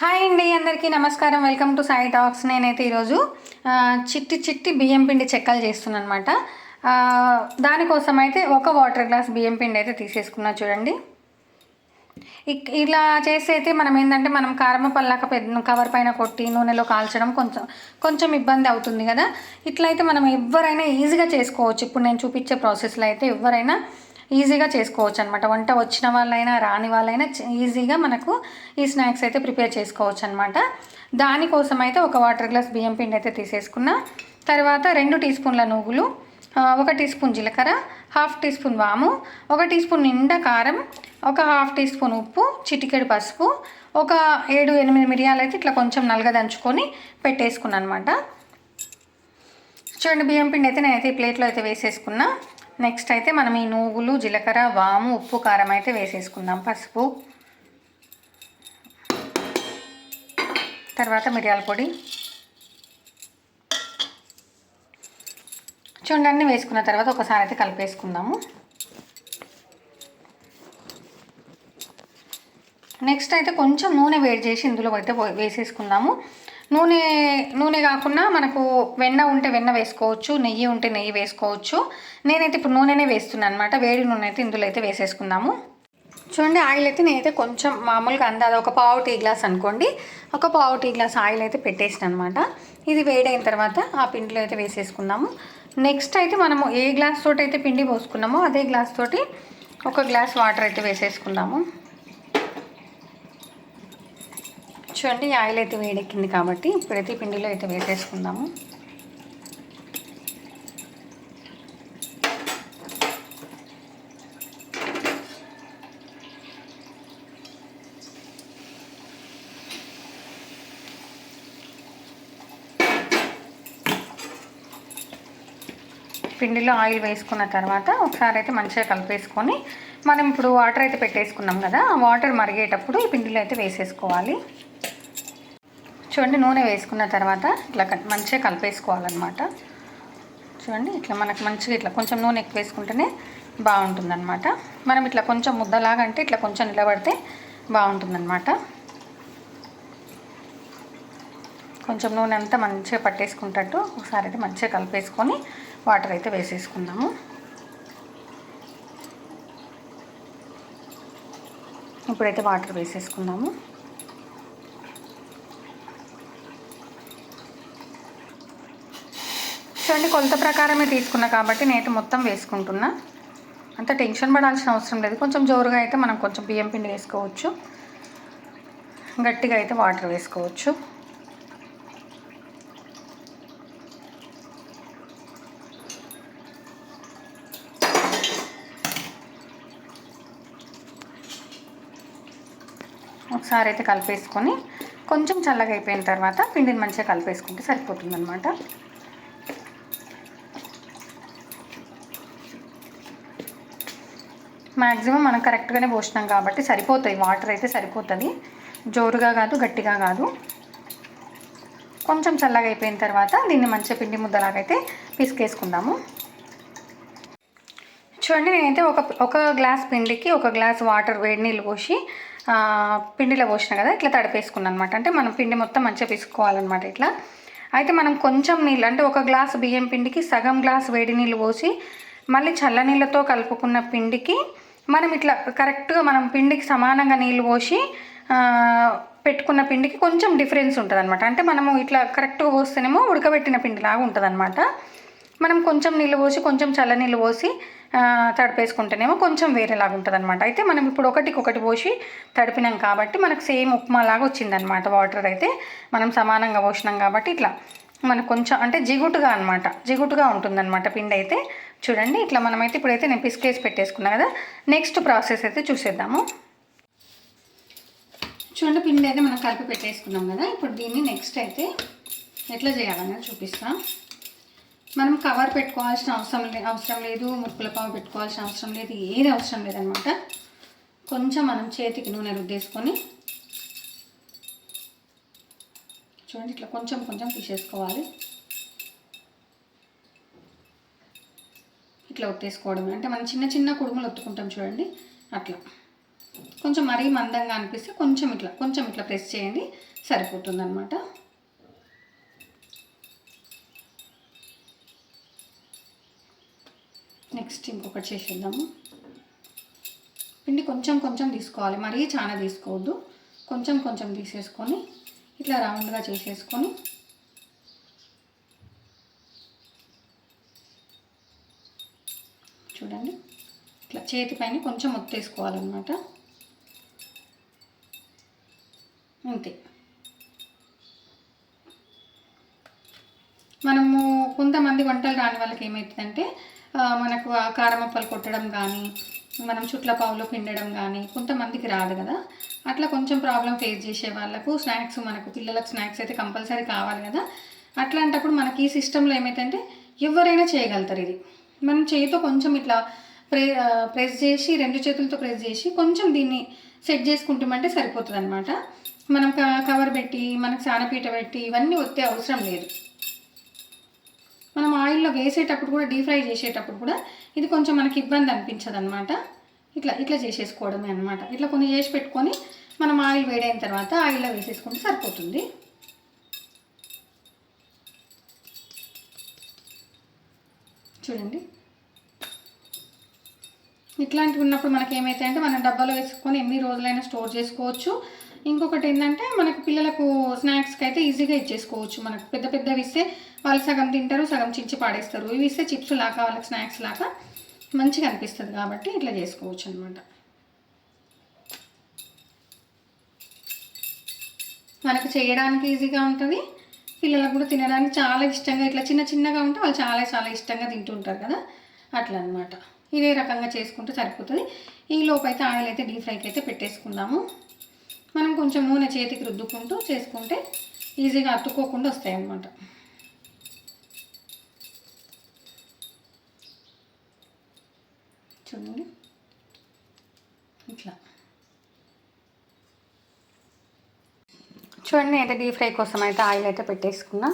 Hi అండి అందరికీ నమస్కారం. Welcome to Sai talks. నేనైతే ఈరోజు చిట్టి చిట్టి బియ్యం పిండి చెక్కలు చేస్తున్నాను అనమాట దానికోసం అయితే ఒక వాటర్ గ్లాస్ బియ్యం పిండి అయితే తీసేసుకున్నా చూడండి. ఇలా చేసి అయితే మనం ఏంటంటే మనం కారమ పల్లాక పెద్ద కవర్ పైన కొట్టి నూనెలో కాల్చడం కొంచెం కొంచెం ఇబ్బంది అవుతుంది కదా. ఇట్లయితే మనం ఎవరైనా ఈజీగా చేసుకోవచ్చు. ఇప్పుడు నేను చూపించే ప్రాసెస్లో అయితే ఎవరైనా ఈజీగా చేసుకోవచ్చు అనమాట వంట వచ్చిన వాళ్ళైనా రాని వాళ్ళైనా ఈజీగా మనకు ఈ స్నాక్స్ అయితే ప్రిపేర్ చేసుకోవచ్చు అనమాట దానికోసం అయితే ఒక వాటర్ గ్లాస్ బియ్యం పిండి అయితే తీసేసుకున్నా. తర్వాత రెండు టీ స్పూన్ల నువ్వులు ఒక టీ స్పూన్ జీలకర్ర హాఫ్ టీ స్పూన్ వాము ఒక టీ స్పూన్ నిండా కారం ఒక హాఫ్ టీ స్పూన్ ఉప్పు చిటికెడు పసుపు ఒక ఏడు ఎనిమిది మిరియాలు అయితే ఇట్లా కొంచెం నల్లగా దంచుకొని పెట్టేసుకున్నాను అనమాట చూడండి బియ్యం పిండి అయితే నేనైతే ఈ ప్లేట్లో అయితే వేసేసుకున్నా. నెక్స్ట్ అయితే మనం ఈ నువ్వులు జీలకర్ర వాము ఉప్పు కారం అయితే వేసేసుకుందాం పసుపు. తర్వాత మిరియాల పొడి. చూడండి వేసుకున్న తర్వాత ఒకసారి అయితే కలిపేసుకుందాము. నెక్స్ట్ అయితే కొంచెం నూనె వేడి చేసి ఇందులో అయితే పో- వేసేసుకుందాము. నూనె నూనె కాకుండా మనకు వెన్న ఉంటే వెన్న వేసుకోవచ్చు నెయ్యి ఉంటే నెయ్యి వేసుకోవచ్చు. నేనైతే ఇప్పుడు నూనెనే వేస్తున్నాను అనమాట వేడి నూనె అయితే ఇందులో అయితే వేసేసుకుందాము. చూడండి ఆయిల్ అయితే నేనైతే కొంచెం మామూలుగా అందాది ఒక పావు టీ గ్లాస్ అనుకోండి. ఒక పావు టీ గ్లాస్ ఆయిల్ అయితే పెట్టేసిన అనమాట ఇది వేడైన తర్వాత ఆ పిండిలో అయితే వేసేసుకుందాము. నెక్స్ట్ అయితే మనము ఏ గ్లాస్ తోటి అయితే పిండి పోసుకున్నామో అదే గ్లాస్ తోటి ఒక గ్లాస్ వాటర్ అయితే వేసేసుకుందాము. చూడండి ఆయిల్ అయితే వేడెక్కింది కాబట్టి ప్రతి పిండిలో అయితే వేసేసుకుందాము. పిండిలో ఆయిల్ వేసుకున్న తర్వాత ఒకసారి అయితే మంచిగా కలిపేసుకొని మనం ఇప్పుడు వాటర్ అయితే పెట్టేసుకున్నాం కదా ఆ వాటర్ మరిగేటప్పుడు ఈ పిండిలో అయితే వేసేసుకోవాలి. చూడండి నూనె వేసుకున్న తర్వాత ఇట్లా మంచిగా కలిపేసుకోవాలన్నమాట. చూడండి ఇట్లా మనకు మంచిగా ఇట్లా కొంచెం నూనె ఎక్కువ వేసుకుంటేనే బాగుంటుందన్నమాట. మనం ఇట్లా కొంచెం ముద్దలాగా అంటే ఇట్లా కొంచెం నిలబడితే బాగుంటుందన్నమాట. కొంచెం నూనె అంతా మంచిగా పట్టేసుకుంటట్టు ఒకసారి అయితే మంచిగా కలిపేసుకొని వాటర్ అయితే వేసేసుకుందాము. ఇప్పుడైతే వాటర్ వేసేసుకుందాము. చూడండి కొలత ప్రకారమే తీసుకున్నా కాబట్టి నేటి మొత్తం వేసుకుంటున్నా. అంత టెన్షన్ పడాల్సిన అవసరం లేదు. కొంచెం జోరుగా అయితే మనం కొంచెం బియ్యం పిండి వేసుకోవచ్చు. గట్టిగా అయితే వాటర్ వేసుకోవచ్చు. ఒకసారి అయితే కలిపేసుకొని కొంచెం చల్లగా అయిపోయిన తర్వాత పిండిని మంచిగా కలిపేసుకుంటే సరిపోతుందన్నమాట. మ్యాక్సిమం మనం కరెక్ట్గానే పోసినాం కాబట్టి సరిపోతాయి. వాటర్ అయితే సరిపోతుంది. జోరుగా కాదు గట్టిగా కాదు. కొంచెం చల్లగా అయిపోయిన తర్వాత దీన్ని మంచిగా పిండి ముద్దలాగైతే పిసికేసుకుందాము. చూడండి నేనైతే ఒక ఒక గ్లాస్ పిండికి ఒక గ్లాస్ వాటర్ వేడి నీళ్ళు పోసి పిండిలో పోసిన కదా ఇట్లా తడిపేసుకున్నాను అనమాట అంటే మనం పిండి మొత్తం మంచిగా పిసుకోవాలన్నమాట ఇట్లా. అయితే మనం కొంచెం నీళ్ళు అంటే ఒక గ్లాస్ బియ్యం పిండికి సగం గ్లాస్ వేడి నీళ్ళు పోసి మళ్ళీ చల్ల నీళ్ళతో కలుపుకున్న పిండికి మనం ఇట్లా కరెక్ట్గా మనం పిండికి సమానంగా నీళ్ళు పోసి పెట్టుకున్న పిండికి కొంచెం డిఫరెన్స్ ఉంటుంది అనమాట అంటే మనము ఇట్లా కరెక్ట్గా పోస్తేనేమో ఉడకబెట్టిన పిండిలాగా ఉంటుంది మనం కొంచెం నీళ్ళు పోసి కొంచెం చల్ల నీళ్ళు పోసి తడిపేసుకుంటేనేమో కొంచెం వేరేలాగా ఉంటుంది అనమాట అయితే మనం ఇప్పుడు ఒకటికి ఒకటి పోసి తడిపినాం కాబట్టి మనకు సేమ్ ఉప్మా లాగా వచ్చిందనమాట వాటర్ అయితే మనం సమానంగా పోసినాం కాబట్టి ఇట్లా మనకు కొంచెం అంటే జిగుటుగా అనమాట జిగుటుగా ఉంటుందన్నమాట పిండి అయితే చూడండి ఇట్లా మనమైతే ఇప్పుడైతే నేను పిసికేసి పెట్టేసుకున్నా కదా. నెక్స్ట్ ప్రాసెస్ అయితే చూసేద్దాము. చూడండి పిండి అయితే మనం కలిపి పెట్టేసుకున్నాం కదా. ఇప్పుడు దీన్ని నెక్స్ట్ అయితే ఎట్లా చేయాలనేది చూపిస్తాం. మనం కవర్ పెట్టుకోవాల్సిన అవసరం లే అవసరం లేదు ముక్కుల పావు పెట్టుకోవాల్సిన అవసరం లేదు ఏది అవసరం లేదనమాట. కొంచెం మనం చేతికి నూనె రుద్దేసుకొని చూడండి ఇట్లా కొంచెం కొంచెం తీసేసుకోవాలి. ఇట్లా ఒత్తేసుకోవడమే అంటే మనం చిన్న చిన్న కుడుములు ఒత్తుకుంటాం చూడండి. అట్లా. కొంచెం మరీ మందంగా అనిపిస్తే కొంచెం ఇట్లా కొంచెం ఇట్లా ప్రెస్ చేయండి సరిపోతుంది అనమాట నెక్స్ట్ ఇంకొకటి చేసేద్దాము. పిండి కొంచెం కొంచెం తీసుకోవాలి. మరీ చాలా తీసుకోవద్దు. కొంచెం కొంచెం తీసేసుకొని ఇట్లా రౌండ్గా చేసేసుకొని చూడండి ఇట్లా చేతి పైన కొంచెం ఒత్తేసుకోవాలన్నమాట. అంతే. మనము కొంతమంది వంటలు రాని వాళ్ళకి ఏమవుతుందంటే మనకు కారమప్పలు కొట్టడం కానీ మనం చుట్ల పావులో పిండడం కానీ కొంతమందికి రాదు కదా. అట్లా కొంచెం ప్రాబ్లం ఫేస్ చేసే వాళ్ళకు స్నాక్స్ మనకు పిల్లలకు స్నాక్స్ అయితే కంపల్సరీ కావాలి కదా. అట్లాంటప్పుడు మనకి ఈ సిస్టంలో ఏమైందంటే ఎవరైనా చేయగలుగుతారు ఇది. మనం చేతితో కొంచెం ఇట్లా ప్రే ప్రెస్ చేసి రెండు చేతులతో ప్రెస్ చేసి కొంచెం దీన్ని సెట్ చేసుకుంటామంటే సరిపోతుంది అనమాట మనం కవర్ పెట్టి మనకు సానపీట పెట్టి ఇవన్నీ ఒత్తే అవసరం లేదు. మనం ఆయిల్లో వేసేటప్పుడు కూడా డీప్ ఫ్రై చేసేటప్పుడు కూడా ఇది కొంచెం మనకి ఇబ్బంది అనిపించదు అనమాట ఇట్లా ఇట్లా చేసేసుకోవడమే అనమాట ఇట్లా కొన్ని చేసి పెట్టుకొని మనం ఆయిల్ వేడైన తర్వాత ఆయిల్లో వేసేసుకుంటే సరిపోతుంది. చూడండి. ఇట్లాంటివి ఉన్నప్పుడు మనకి ఏమైతాయంటే మనం డబ్బాలో వేసుకొని ఎన్ని రోజులైనా స్టోర్ చేసుకోవచ్చు. ఇంకొకటి ఏంటంటే మనకు పిల్లలకు స్నాక్స్కి అయితే ఈజీగా ఇచ్చేసుకోవచ్చు. మనకు పెద్ద పెద్దవి ఇస్తే వాళ్ళు సగం తింటారు సగం చించి పాడేస్తారు. ఇవి ఇస్తే చిప్స్ లాగా వాళ్ళకి స్నాక్స్ లాగా మంచిగా అనిపిస్తుంది కాబట్టి ఇట్లా చేసుకోవచ్చు అనమాట మనకు చేయడానికి ఈజీగా ఉంటుంది. పిల్లలకు కూడా తినడానికి చాలా ఇష్టంగా ఇట్లా చిన్న చిన్నగా ఉంటే వాళ్ళు చాలా చాలా ఇష్టంగా తింటుంటారు కదా. అట్లా అనమాట ఇదే రకంగా చేసుకుంటే సరిపోతుంది. ఈ లోపైతే అయితే ఆయిల్ అయితే డీప్ ఫ్రైకి అయితే పెట్టేసుకుందాము. మనం కొంచెం నూనె చేతికి రుద్దుకుంటూ చేసుకుంటే ఈజీగా అతుక్కోకుండా వస్తాయి అన్నమాట చూడండి. ఇట్లా. చూడండి అయితే డీప్ ఫ్రై కోసం అయితే ఆయిల్ అయితే పెట్టేసుకున్నా.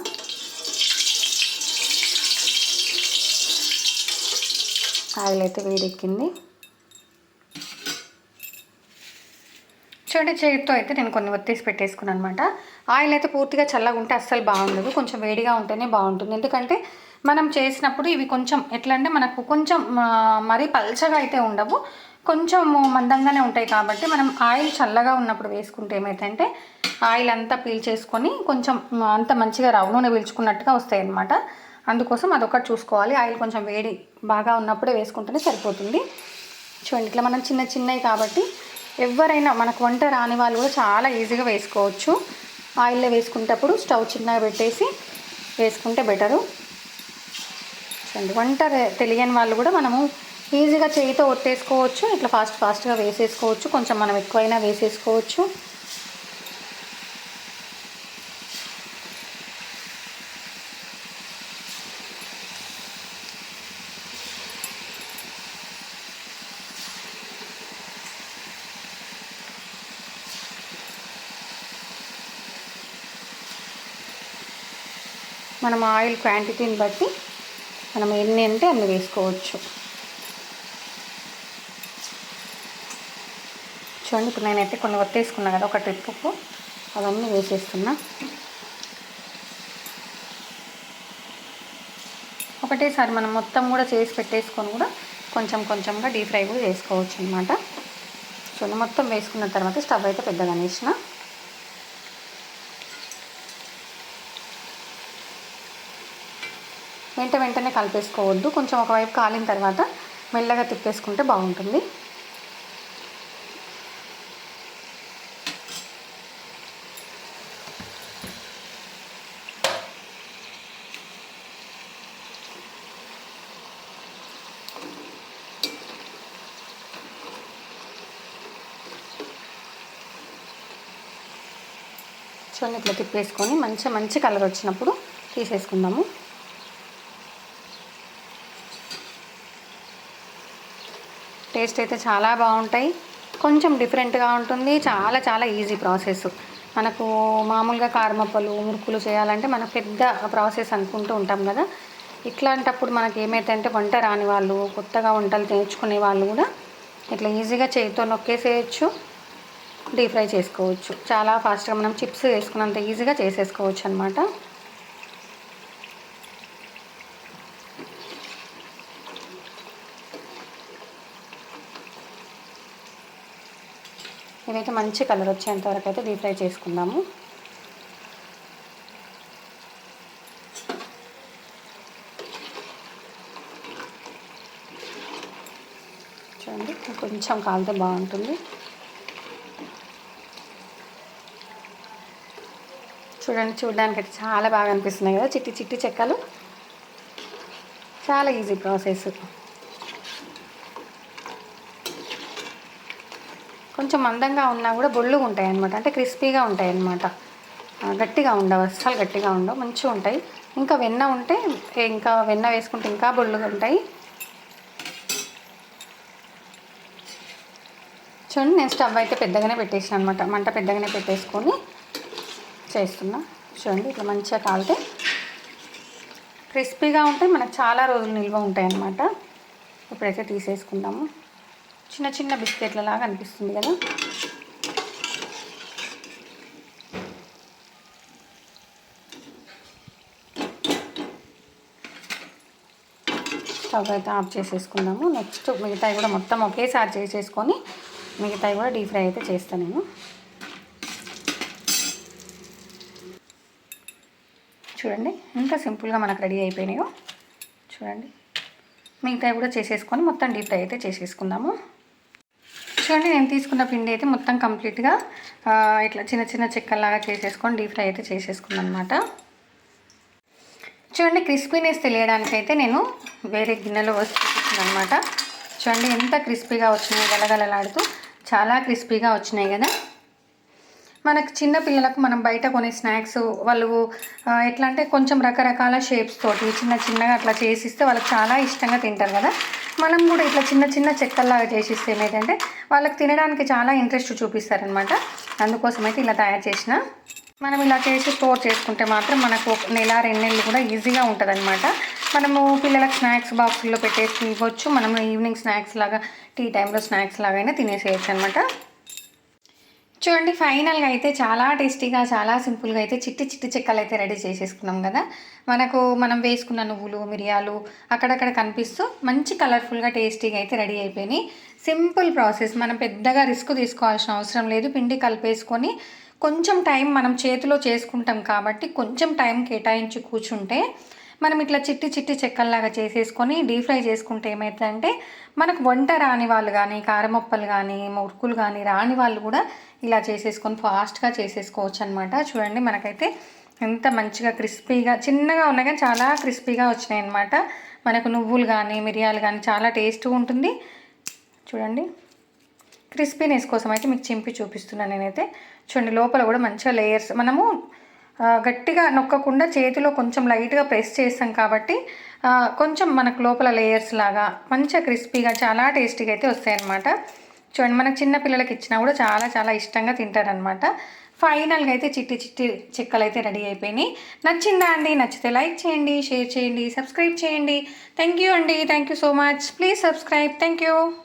ఆయిల్ అయితే వేడెక్కింది. చూడండి చేతితో అయితే నేను కొన్ని ఒత్తేసి పెట్టేసుకున్నాను అనమాట ఆయిల్ అయితే పూర్తిగా చల్లగా ఉంటే అస్సలు బాగుండదు. కొంచెం వేడిగా ఉంటేనే బాగుంటుంది. ఎందుకంటే మనం చేసినప్పుడు ఇవి కొంచెం ఎట్లా అంటే మనకు కొంచెం మరీ పల్చగా అయితే ఉండవు. కొంచెం మందంగానే ఉంటాయి కాబట్టి మనం ఆయిల్ చల్లగా ఉన్నప్పుడు వేసుకుంటే ఏమైతే ఆయిల్ అంతా పీల్చేసుకొని కొంచెం అంత మంచిగా రవ్వ నూనె పీల్చుకున్నట్టుగా వస్తాయి అన్నమాట అందుకోసం అదొకటి చూసుకోవాలి. ఆయిల్ కొంచెం వేడి బాగా ఉన్నప్పుడే వేసుకుంటేనే సరిపోతుంది. చూడండి ఇట్లా మనం చిన్న చిన్నవి కాబట్టి ఎవరైనా మనకు వంట రాని వాళ్ళు కూడా చాలా ఈజీగా వేసుకోవచ్చు. ఆయిల్లో వేసుకునేటప్పుడు స్టవ్ చిన్నగా పెట్టేసి వేసుకుంటే బెటరు. చూడండి వంట తెలియని వాళ్ళు కూడా మనము ఈజీగా చేయితో ఒత్తేసుకోవచ్చు ఇట్లా ఫాస్ట్ ఫాస్ట్గా వేసేసుకోవచ్చు కొంచెం మనం ఎక్కువైనా వేసేసుకోవచ్చు. మనం ఆయిల్ క్వాంటిటీని బట్టి మనం ఎన్ని అంటే అన్ని వేసుకోవచ్చు. చూడండి ఇప్పుడు నేనైతే కొన్ని ఒత్తేసుకున్నా కదా ఒక ట్రిప్పుకు అవన్నీ వేసేస్తున్నా. ఒకటేసారి మనం మొత్తం కూడా చేసి పెట్టేసుకొని కూడా కొంచెం కొంచెంగా డీప్ ఫ్రై కూడా చేసుకోవచ్చు అనమాట చూడండి మొత్తం వేసుకున్న తర్వాత స్టవ్ అయితే పెద్దగా వేసిన వెంట వెంటనే కలిపేసుకోవద్దు. కొంచెం ఒకవైపు కాలిన తర్వాత మెల్లగా తిప్పేసుకుంటే బాగుంటుంది. చూడండి ఇట్లా తిప్పేసుకొని మంచి మంచి కలర్ వచ్చినప్పుడు తీసేసుకుందాము. టేస్ట్ అయితే చాలా బాగుంటాయి. కొంచెం డిఫరెంట్గా ఉంటుంది. చాలా చాలా ఈజీ ప్రాసెస్ మనకు మామూలుగా కారమప్పలు మురుకులు చేయాలంటే మనకు పెద్ద ప్రాసెస్ అనుకుంటూ ఉంటాం కదా. ఇట్లాంటప్పుడు మనకి ఏమైతే వంట రాని వాళ్ళు కొత్తగా వంటలు నేర్చుకునే వాళ్ళు కూడా ఇట్లా ఈజీగా చేతితో నొక్కేసేయచ్చు డీప్ ఫ్రై చేసుకోవచ్చు. చాలా ఫాస్ట్గా మనం చిప్స్ వేసుకున్నంత ఈజీగా చేసేసుకోవచ్చు అనమాట ఇదైతే మంచి కలర్ వచ్చేంత వరకు అయితే డీప్ ఫ్రై చేసుకుందాము. చూడండి కొంచెం కాలితే బాగుంటుంది. చూడండి చూడడానికి అయితే చాలా బాగా అనిపిస్తున్నాయి కదా చిట్టి చిట్టి చెక్కలు. చాలా ఈజీ ప్రాసెస్. కొంచెం మందంగా ఉన్నా కూడా బొళ్ళుగా ఉంటాయి అనమాట అంటే క్రిస్పీగా ఉంటాయి అనమాట గట్టిగా ఉండవు అస్సలు గట్టిగా ఉండవు మంచిగా ఉంటాయి. ఇంకా వెన్న ఉంటే ఇంకా వెన్న వేసుకుంటే ఇంకా బొళ్ళుగా ఉంటాయి. చూడండి నేను స్టవ్ అయితే పెద్దగానే పెట్టేసాను అనమాట మంట పెద్దగానే పెట్టేసుకొని చేస్తున్నా. చూడండి ఇట్లా మంచిగా కాలితే క్రిస్పీగా ఉంటే మనకు చాలా రోజులు నిల్వ ఉంటాయి అన్నమాట. ఇప్పుడైతే తీసేసుకుందాము. చిన్న చిన్న బిస్కెట్ల లాగా అనిపిస్తుంది కదా? స్టవ్ అయితే ఆఫ్ చేసేసుకుందాము. నెక్స్ట్ మిగతాయి కూడా మొత్తం ఒకేసారి చేసేసుకొని మిగతాయి కూడా డీప్ ఫ్రై అయితే చేస్తాను నేను. చూడండి ఎంత సింపుల్గా మనకు రెడీ అయిపోయినాయో. చూడండి మిగతాయి కూడా చేసేసుకొని మొత్తం డీప్ ఫ్రై అయితే చేసేసుకుందాము. చూడండి నేను తీసుకున్న పిండి అయితే మొత్తం కంప్లీట్గా ఇట్లా చిన్న చిన్న చెక్కల్లాగా చేసేసుకొని డీప్ ఫ్రై అయితే చేసేసుకున్నాను అనమాట చూడండి క్రిస్పీనెస్ తెలియడానికి అయితే నేను వేరే గిన్నెలో వేసి అనమాట చూడండి ఎంత క్రిస్పీగా వచ్చినాయి గలగలలాడుతూ చాలా క్రిస్పీగా వచ్చినాయి కదా. మనకు చిన్న పిల్లలకు మనం బయట కొనే స్నాక్స్ వాళ్ళు ఎట్లా అంటే కొంచెం రకరకాల షేప్స్ తోటి చిన్న చిన్నగా అట్లా చేసిస్తే వాళ్ళకి చాలా ఇష్టంగా తింటారు కదా. మనం కూడా ఇట్లా చిన్న చిన్న చెక్కల్లాగా చేసిస్తే ఏమైందంటే వాళ్ళకి తినడానికి చాలా ఇంట్రెస్ట్ చూపిస్తారనమాట అందుకోసం అయితే ఇలా తయారు చేసిన. మనం ఇలా చేసి స్టోర్ చేసుకుంటే మాత్రం మనకు ఒక నెల రెండు నెలలు కూడా ఈజీగా ఉంటుందన్నమాట. మనము పిల్లలకు స్నాక్స్ బాక్సుల్లో పెట్టేసి ఇవ్వచ్చు. మనం ఈవినింగ్ స్నాక్స్ లాగా టీ టైంలో స్నాక్స్ లాగా అయినా తినేసేయచ్చు అనమాట చూడండి ఫైనల్గా అయితే చాలా టేస్టీగా చాలా సింపుల్గా అయితే చిట్టి చిట్టి చెక్కలు అయితే రెడీ చేసేసుకున్నాం కదా. మనకు మనం వేసుకున్న నువ్వులు మిరియాలు అక్కడక్కడ కనిపిస్తూ మంచి కలర్ఫుల్గా టేస్టీగా అయితే రెడీ అయిపోయినాయి. Simple process. మనం పెద్దగా రిస్క్ తీసుకోవాల్సిన అవసరం లేదు. పిండి కలిపేసుకొని కొంచెం టైం మనం చేతిలో చేసుకుంటాం కాబట్టి కొంచెం టైం కేటాయించి కూర్చుంటే మనం ఇట్లా చిట్టి చిట్టి చెక్కల్లాగా చేసేసుకొని డీప్ ఫ్రై చేసుకుంటే ఏమవుతుందంటే మనకు వంట రాని వాళ్ళు కానీ కారమొప్పలు కానీ మురుకులు కానీ రాని వాళ్ళు కూడా ఇలా చేసేసుకొని ఫాస్ట్గా చేసేసుకోవచ్చు అనమాట చూడండి మనకైతే ఎంత మంచిగా క్రిస్పీగా చిన్నగా ఉన్నా కానీ చాలా క్రిస్పీగా వచ్చినాయి అనమాట మనకు నువ్వులు కానీ మిరియాలు కానీ చాలా టేస్ట్గా ఉంటుంది. చూడండి క్రిస్పీనెస్ కోసం అయితే మీకు చింపి చూపిస్తున్నాను నేనైతే. చూడండి లోపల కూడా మంచిగా లేయర్స్ మనము గట్టిగా నొక్కకుండా చేతిలో కొంచెం లైట్గా ప్రెస్ చేస్తాం కాబట్టి కొంచెం మనకు లోపల లేయర్స్ లాగా మంచిగా క్రిస్పీగా చాలా టేస్టీగా అయితే వస్తాయి అన్నమాట చూడండి మనకు చిన్న పిల్లలకి ఇచ్చినా కూడా చాలా చాలా ఇష్టంగా తింటారనమాట ఫైనల్గా అయితే చిట్టి చిట్టి చెక్కలు అయితే రెడీ అయిపోయినాయి. నచ్చిందా అండి? నచ్చితే లైక్ చేయండి షేర్ చేయండి సబ్స్క్రైబ్ చేయండి. థ్యాంక్ యూ అండి. Thank you so much. Please subscribe. Thank you